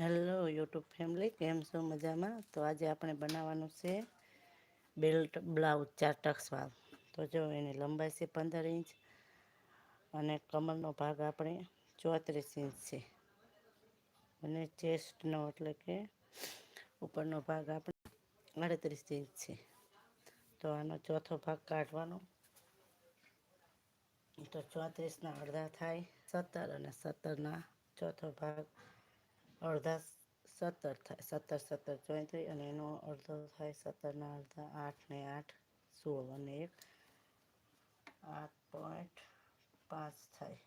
Hello YouTube family, કેમ છો મજામાં? તો આજે આપણે બનાવવાનું છે બેલ્ટ બ્લાઉઝ ચાર ટક્સવાળું તો જો એની લંબાઈ છે પંદર ઇંચ અને કમરનો ભાગ આપણે ચોત્રીસ ઇંચ છે. અને ચેસ્ટનો એટલે કે ઉપરનો ભાગ આપણે અડત્રીસ ઇંચ છે. તો આનો ચોથો ભાગ કાઢવાનો. તો ચોત્રીસના અડધા થાય, સત્તર અને સત્તરના ચોથો ભાગ અડધા સત્તર થાય, સત્તર સત્તર ચોત્રીસ અને એનો અડધો થાય સત્તરના અડધા આઠ ને આઠ, સોળ અને એક, આઠ પોઈન્ટ પાંચ થાય,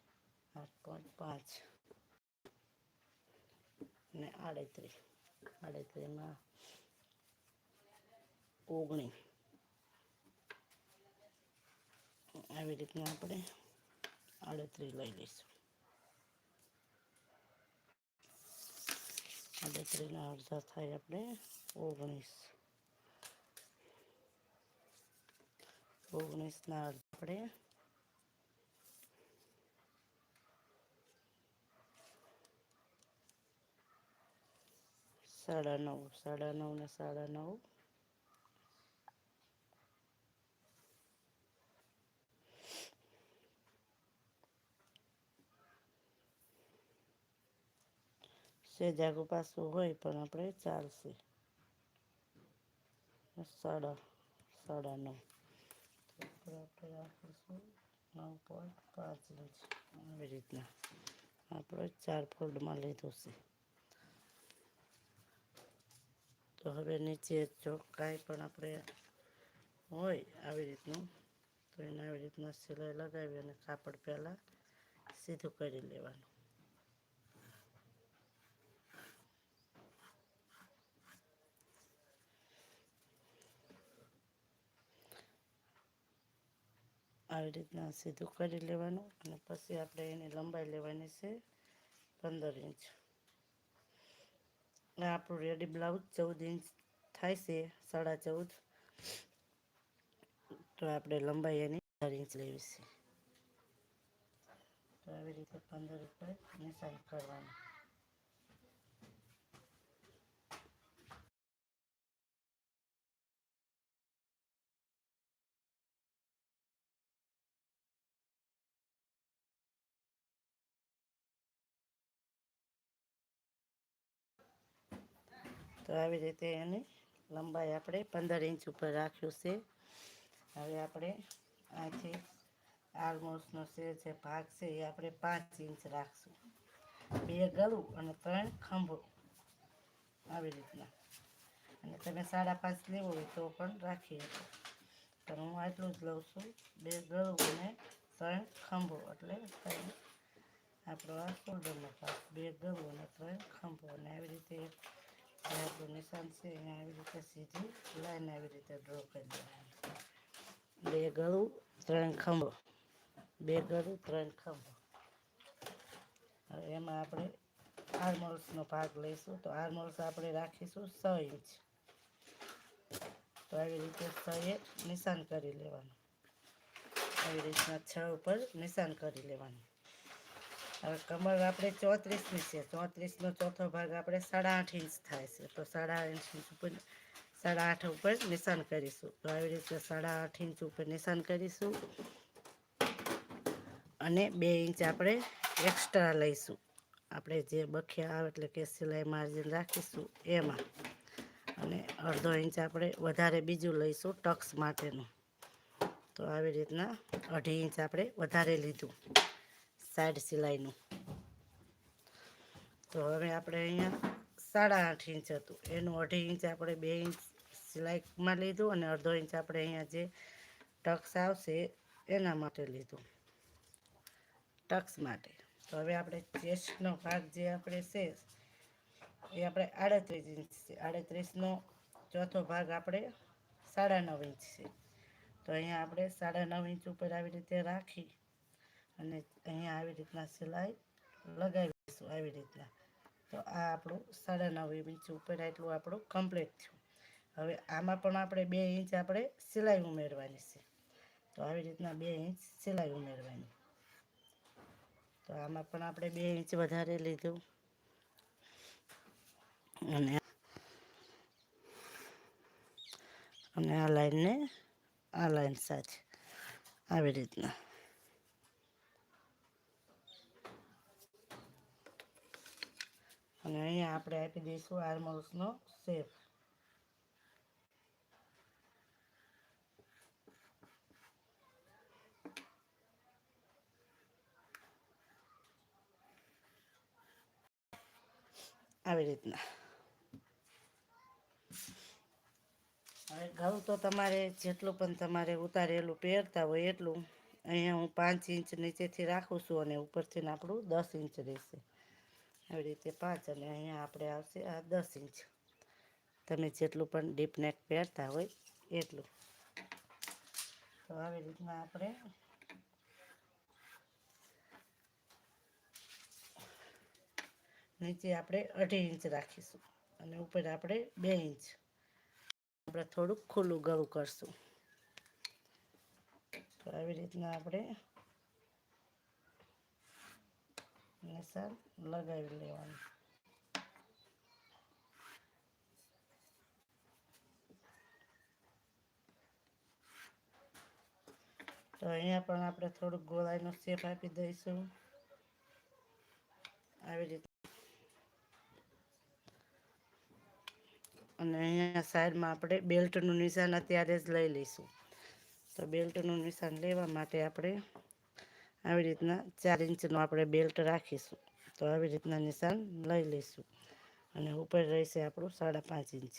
આઠ પોઈન્ટ પાંચ ને આડત્રીસ. આડત્રીસમાં ઓગણીસ. આવી રીતના આપણે આડત્રીસ લઈ લઈશું. આડત્રીસના અડધા થાય આપણે ઓગણીસ ઓગણીસના અડધા આપણે સાડા નવ સાડા નવ ને સાડા નવ સેજાગું પાછું હોય પણ આપણે ચાલશે. સાડા સાડા નવ. આપણે રાખીશું નવ પોઈન્ટ પાંચ ઇંચ આવી રીતના. આપણે ચાર ફોલ્ડમાં લીધું છે. તો હવે નીચે જો કાંઈ પણ આપણે હોય આવી રીતનું, તો એને આવી રીતના સિલાઈ લગાવી અને કાપડ પહેલાં સીધું કરી લેવાનું. આવી રીતના સીધું કરી લેવાનું અને પછી આપણે એની લંબાઈ લેવાની છે પંદર ઇંચ. આપણું રેડી બ્લાઉઝ ચૌદ ઇંચ થાય છે, સાડા ચૌદ. તો આપણે લંબાઈ એની ચાર ઇંચ લેવી છે. તો આવી રીતે પંદર ઉપર નિશાન કરવાનું. તો આવી રીતે એની લંબાઈ આપણે પંદર ઇંચ ઉપર રાખ્યું છે. હવે આપણે આથી આલમોસ્ટનો છે જે ભાગ છે એ આપણે પાંચ ઇંચ રાખશું. બે ગળું અને ત્રણ ખંભો આવી રીતના. અને તમે સાડા પાંચ લેવો હોય તો પણ રાખી શકો. પણ હું આટલું જ લઉં છું. બે ગળું અને ત્રણ ખંભો એટલે આપણો આ શોલ્ડરનો ભાગ બે ગળું અને ત્રણ ખંભો અને આવી રીતે આપણું નિશાન છે અહીંયા આવી રીતે સીધી લાઈન આવી રીતે ડ્રો કરી દેવાની બે ગળું ત્રણ ખંભો બે ગળું ત્રણ ખંભો એમાં આપણે આર્મોલ્સનો ભાગ લઈશું તો આર્મોલ્સ આપણે રાખીશું છ ઇંચ તો આવી રીતે છ એ નિશાન કરી લેવાનું આવી રીતના છ ઉપર નિશાન કરી લેવાનું હવે કમર આપણે ચોત્રીસની છે, ચોત્રીસનો ચોથો ભાગ આપણે સાડા આઠ ઇંચ થાય છે. તો સાડા ઇંચ ઉપર સાડા આઠ ઉપર નિશાન કરીશું. તો આવી રીતે સાડા આઠ ઇંચ ઉપર નિશાન કરીશું અને બે ઇંચ આપણે એક્સ્ટ્રા લઈશું. આપણે જે બખ્યા આવે એટલે કે સિલાઈ માર્જિન રાખીશું એમાં. અને અડધો ઇંચ આપણે વધારે બીજું લઈશું ટક્સ માટેનું. તો આવી રીતના અઢી ઇંચ આપણે વધારે લીધું. સાઈડ સિલાઈનું. તો હવે આપણે અહીંયા સાડા આઠ ઇંચ હતું. એનું અઢી ઇંચ આપણે બે ઇંચ સિલાઈમાં લીધું અને અડધો ઇંચ આપણે અહીંયા જે ટક્સ આવશે એના માટે લીધું. ટક્સ માટે. તો હવે આપણે ચેસ્ટનો ભાગ જે આપણે છે, એ આપણે આડત્રીસ ઇંચ છે. આડત્રીસનો ચોથો ભાગ આપણે સાડા નવ ઇંચ છે. તો અહીંયા આપણે સાડા નવ ઇંચ ઉપર આવી રીતે રાખી અને અહીંયા આવી રીતના સિલાઈ લગાવીશું આવી રીતના. તો આ આપણું સાડા નવ ઇંચ ઉપર એટલું આપણું કમ્પ્લીટ થયું. હવે આમાં પણ આપણે બે ઇંચ આપણે સિલાઈ ઉમેરવાની છે. તો આવી રીતના બે ઇંચ સિલાઈ ઉમેરવાની. તો આમાં પણ આપણે બે ઇંચ વધારે લીધું. અને અને આ લાઈનને આ લાઈન સાથે આવી રીતના. અને અહીંયા આપણે આપી દઈશું આર્મોલ્સનો શેપ આવી રીતના. હવે ઘઉં તો તમારે જેટલું પણ તમારે ઉતારેલું પહેરતા હોય એટલું. અહીંયા હું પાંચ ઇંચ નીચેથી રાખું છું અને ઉપરથી આપણું દસ ઇંચ રહેશે. આવી રીતે પાંચ અને અહીંયા આપણે આવશે આ દસ ઇંચ. તમે જેટલું પણ ડીપ નેક પહેરતા હોય એટલું. તો આવી રીતના આપણે નીચે આપણે અઢી ઇંચ રાખીશું અને ઉપર આપણે બે ઇંચ. આપણે થોડુંક ખુલ્લું ગળું કરશું. તો આવી રીતના આપણે નિશાન લગાવી લેવાનું તો અહીંયા પણ આપણે થોડુંક ગોળાઈનો શેપ આપી દઈશું. આવી રીતે. અને અહીંયા સાઈડમાં આપણે બેલ્ટનું નિશાન અત્યારે જ લઈ લઈશું. તો બેલ્ટનું નિશાન લેવા માટે આપણે આવી રીતના ચાર ઇંચનો આપણે બેલ્ટ રાખીશું. તો આવી રીતના નિશાન લઈ લઈશું. અને ઉપર રહેશે આપણું સાડા પાંચ ઇંચ.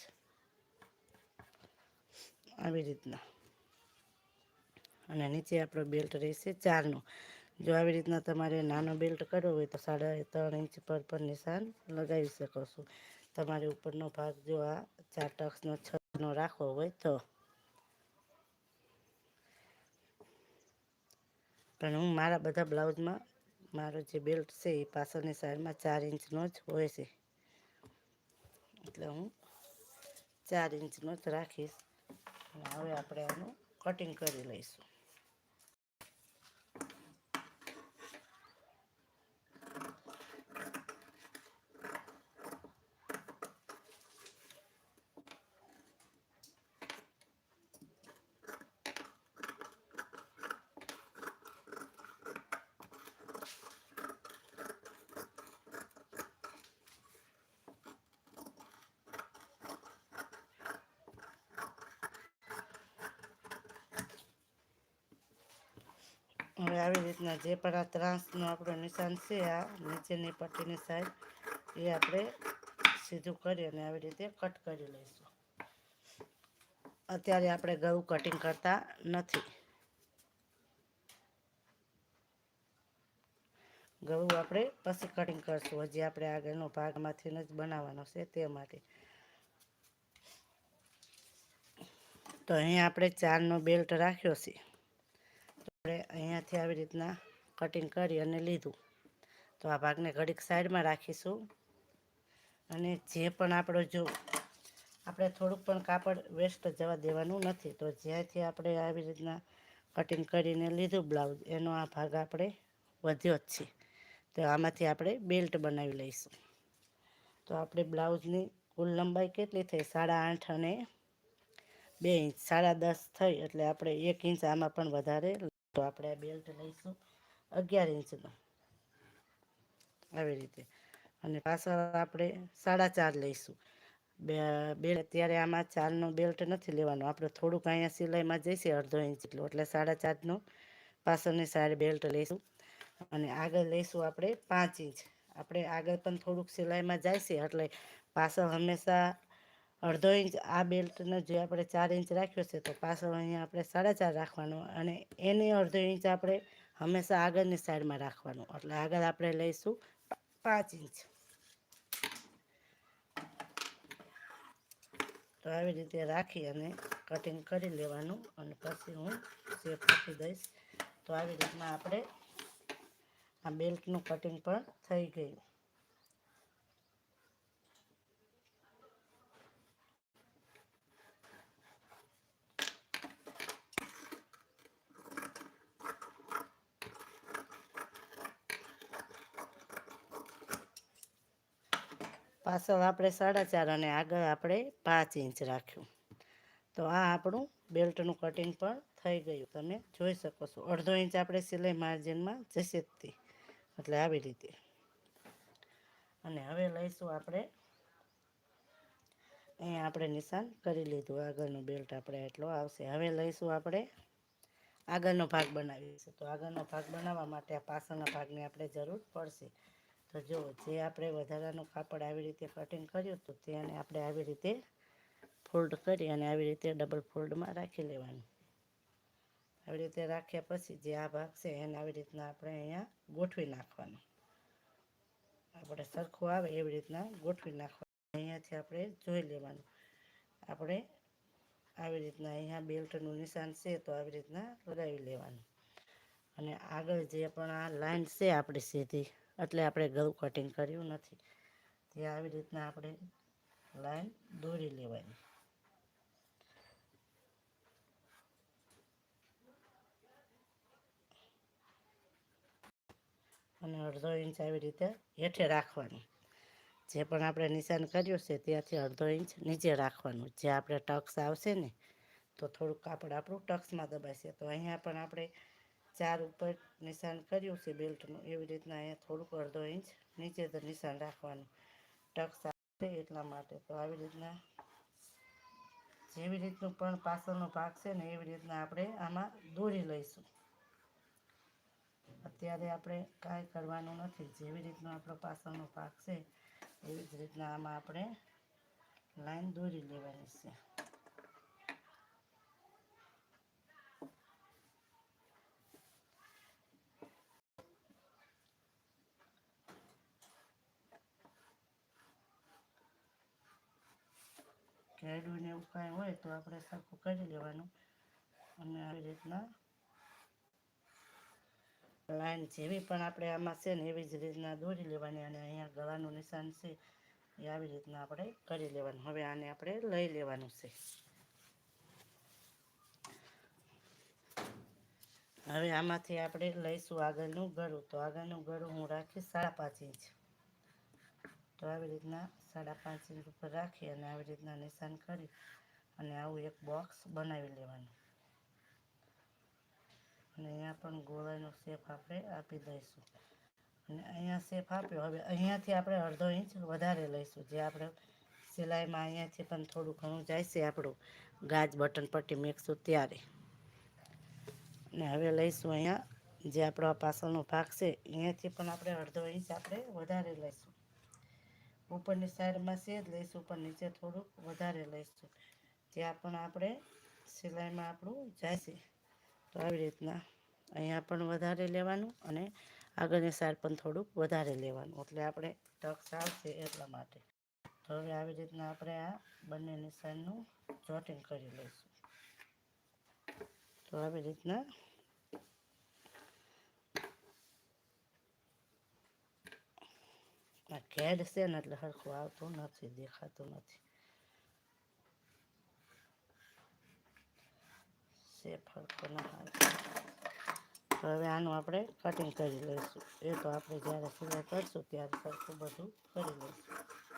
આવી રીતના. અને નીચે આપણો બેલ્ટ રહેશે ચારનો. જો આવી રીતના તમારે નાનો બેલ્ટ કરવો હોય તો સાડા ત્રણ ઇંચ પર પણ નિશાન લગાવી શકો છો. તમારે ઉપરનો ભાગ જો આ ચાર ટક્સનો છનો રાખવો હોય તો. પણ હું મારા બધા બ્લાઉઝમાં, મારો જે બેલ્ટ છે એ પાછળની સાઈડમાં ચાર ઇંચનો જ હોય છે. એટલે હું ચાર ઇંચનો જ રાખીશ. હવે આપણે આનું કટિંગ કરી લઈશું. હવે આવી રીતના જે પણ આ ત્રાસનું આપણું નિશાન છે, આ નીચેની પટ્ટીની સાઈડ, એ આપણે સીધું કરી અને આવી રીતે કટ કરી લઈશું. અત્યારે આપણે ગળું કટિંગ કરતા નથી. ગળું આપણે પછી કટિંગ કરશું. હજી આપણે આગળનો ભાગમાંથી જ બનાવવાનો છે તે માટે. તો અહીં આપણે ચારનો બેલ્ટ રાખ્યો છે. આપણે અહીંયાથી આવી રીતના કટિંગ કરી અને લીધું. તો આ ભાગને ઘડીક સાઈડમાં રાખીશું. અને જે પણ આપણો જો, આપણે થોડુંક પણ કાપડ વેસ્ટ જવા દેવાનું નથી. તો જ્યાંથી આપણે આવી રીતના કટિંગ કરીને લીધું બ્લાઉઝ એનો આ ભાગ આપણે વધ્યો જ છે. તો આમાંથી આપણે બેલ્ટ બનાવી લઈશું. તો આપણે બ્લાઉઝની કુલ લંબાઈ કેટલી થઈ? સાડા આઠ અને બે ઇંચ, સાડા દસ થઈ. એટલે આપણે એક ઇંચ આમાં પણ વધારે તો આપણે આ બેલ્ટ લઈશું અગિયાર ઇંચનો. આવી રીતે. અને પાછળ આપણે સાડા ચાર લઈશું. બે અત્યારે આમાં ચારનો બેલ્ટ નથી લેવાનો. આપણે થોડુંક અહીંયા સિલાઈમાં જઈશે, અડધો ઇંચ જેટલું. એટલે સાડા ચારનો પાછળની સાઈડ બેલ્ટ લઈશું. અને આગળ લઈશું આપણે પાંચ ઇંચ. આપણે આગળ પણ થોડુંક સિલાઈમાં જાય એટલે પાછળ હંમેશા અડધો ઇંચ આ બેલ્ટનો જે આપણે ચાર ઇંચ રાખ્યો છે, તો પાછળ અહીંયા આપણે સાડા ચાર રાખવાનો અને એની અડધો ઇંચ આપણે હંમેશા આગળની સાઈડમાં રાખવાનું. એટલે આગળ આપણે લઈશું પાંચ ઇંચ. તો આવી રીતે રાખી અને કટિંગ કરી લેવાનું અને પછી હું શેપ આપી દઈશ, તો આવી રીતના આપણે આ બેલ્ટનું કટિંગ પણ થઈ ગયું. પાછળ આપણે સાડા ચાર અને આગળ આપણે પાંચ ઇંચ રાખ્યું. તો આ આપણું બેલ્ટનું કટિંગ પણ થઈ ગયું. તમે જોઈ શકો છો. અડધો ઇંચ આપણે સિલાઈ માર્જિનમાં જશે જ એટલે આવી રીતે. અને હવે લઈશું આપણે. અહીંયા આપણે નિશાન કરી લીધું. આગળનો બેલ્ટ આપણે એટલો આવશે. હવે લઈશું આપણે આગળનો ભાગ બનાવીશું તો આગળનો ભાગ બનાવવા માટે આ પાછળના ભાગની આપણે જરૂર પડશે. તો જો, જે આપણે વધારાનું કાપડ આવી રીતે કટિંગ કર્યું હતું તેને આપણે આવી રીતે ફોલ્ડ કરી અને આવી રીતે ડબલ ફોલ્ડમાં રાખી લેવાનું. આવી રીતે રાખ્યા પછી જે આ ભાગ છે, એને આવી રીતના આપણે અહીંયા ગોઠવી નાખવાનું. આપણે સરખું આવે એવી રીતના ગોઠવી નાખવાનું. અહીંયાથી આપણે જોઈ લેવાનું. આપણે આવી રીતના અહીંયા બેલ્ટનું નિશાન છે, તો આવી રીતના લગાવી લેવાનું. અને આગળ જે પણ આ લાઈન છે, આપણી સીધી એટલે આપણે ગળું કટિંગ કર્યું નથી. તે આવી રીતના આપણે લાઈન દોરી લેવાની. અને અડધો ઇંચ આવી રીતે હેઠે રાખવાનું. જે પણ આપણે નિશાન કર્યું છે ત્યાંથી અડધો ઇંચ નીચે રાખવાનું. જે આપણે ટક્સ આવશે ને, તો થોડુંક કાપડ આપણું ટક્સમાં દબાશે. તો અહીંયા પણ આપણે ચાર ઉપર નિશાન કર્યું છે બેલ્ટનું. એવી રીતના અહીંયા થોડુંક અડધો ઇંચ નીચે તો નિશાન રાખવાનું. ટક સાથે એટલા માટે. તો આવી રીતના જેવી રીતનું પણ પાછળનો ભાગ છે ને એવી રીતના આપણે આમાં દોરી લઈશું. અત્યારે આપણે કાંઈ કરવાનું નથી. જેવી રીતનો આપણો પાછળનો ભાગ છે, એવી જ રીતના આમાં આપણે લાઈન દોરી લેવાની છે. કેડું ને એવું કાંઈ હોય તો આપણે સરખું કરી લેવાનું. અને આવી રીતના લાઈન જેવી પણ આપણે આમાં છે ને એવી જ રીતના દોરી લેવાની અને અહીંયા ગળાનું નિશાન છે એ આવી રીતના આપણે કરી લેવાનું. હવે આને આપણે લઈ લેવાનું છે. હવે આમાંથી આપણે લઈશું આગળનું ગળું. તો આગળનું ગળું હું રાખીશ સાડા પાંચ ઇંચ. તો આવી રીતના સાડા પાંચ ઇંચ ઉપર રાખી અને આવી રીતના નિશાન કરી અને આવું એક બોક્સ બનાવી લેવાનું. અને અહીંયા પણ ગોળાનો શેપ આપણે આપી દઈશું. અને અહીંયા શેપ આપ્યો. હવે અહીંયાથી આપણે અડધો ઇંચ વધારે લઈશું. જે આપણે સિલાઈમાં અહીંયાથી પણ થોડું ઘણું જાય છે આપણું. ગાજ બટન પટ્ટી મેકશું ત્યારે. અને હવે લઈશું અહીંયા જે આપણો આ પાછળનો ભાગ છે. અહીંયાથી પણ આપણે અડધો ઇંચ આપણે વધારે લઈશું. ઉપરની સાઈડમાં છે જ લઈશું, ઉપર નીચે થોડુંક વધારે લઈશું. ત્યાં પણ આપણે સિલાઈમાં આપણું જશે તો આવી રીતના અહીંયા પણ વધારે લેવાનું અને આગળની સાઈડ પણ થોડુંક વધારે લેવાનું. એટલે આપણે ટક્સ આવશે એટલા માટે. તો હવે આવી રીતના આપણે આ બંને નિશાનનું જોટિંગ કરી લઈશું. તો આવી રીતના આ ઘેડ છે ને એટલે સરખું આવતું નથી દેખાતું નથી શેપ હરખો ન તો હવે આનું આપણે કટિંગ કરી લઈશું એ તો આપણે જ્યારે સિલાઈ કરશું ત્યારે સરખું બધું કરી લઈશું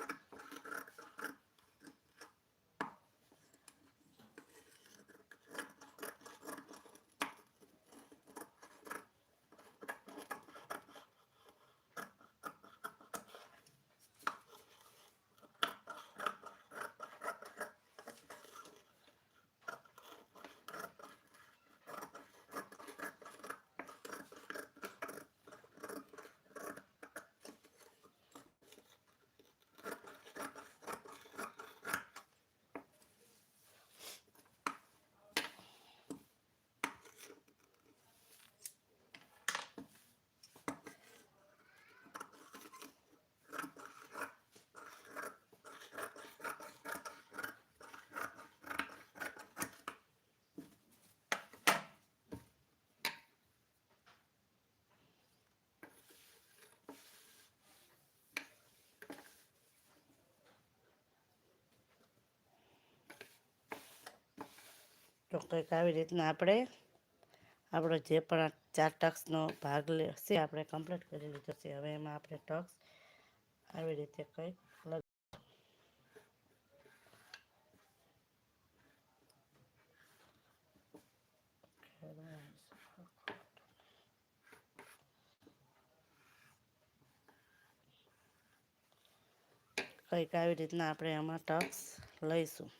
તો કંઈક આવી રીતના આપણે આપણો જે પણ ચાર ટક્સનો ભાગ લે આપણે કમ્પ્લીટ કરી લીધો છે. હવે એમાં આપણે ટક્સ આવી રીતે કંઈક કંઈક આવી રીતના આપણે એમાં ટક્સ લઈશું.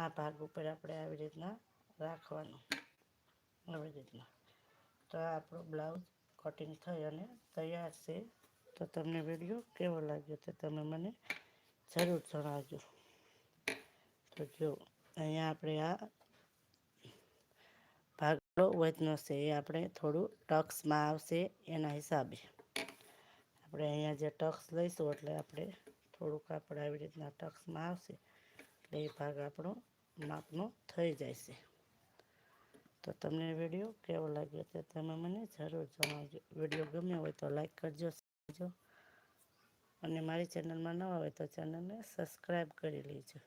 આ ભાગ ઉપર આપણે આવી રીતના રાખવાનું. આવી રીતના. તો આપણો બ્લાઉઝ કટિંગ થઈ અને તૈયાર છે. તો તમને વીડિયો કેવો લાગ્યો તે તમે મને જરૂર જણાવજો. તો જો, અહીંયા આપણે આ ભાગલો વજનો છે, એ આપણે થોડું ટક્સમાં આવશે એના હિસાબે. આપણે અહીંયા જે ટક્સ લઈશું એટલે આપણે થોડુંક આપણે આવી રીતના ટક્સમાં આવશે. એટલે એ ભાગ આપણો માપનો થઈ જાય છે. તો તમને વીડિયો કેવો લાગ્યો તે તમે મને જરૂર જણાવજો. વીડિયો ગમ્યો હોય તો લાઈક કરજો સમજો અને મારી ચેનલમાં નવા હોય તો ચેનલને સબસ્ક્રાઈબ કરી લેજો.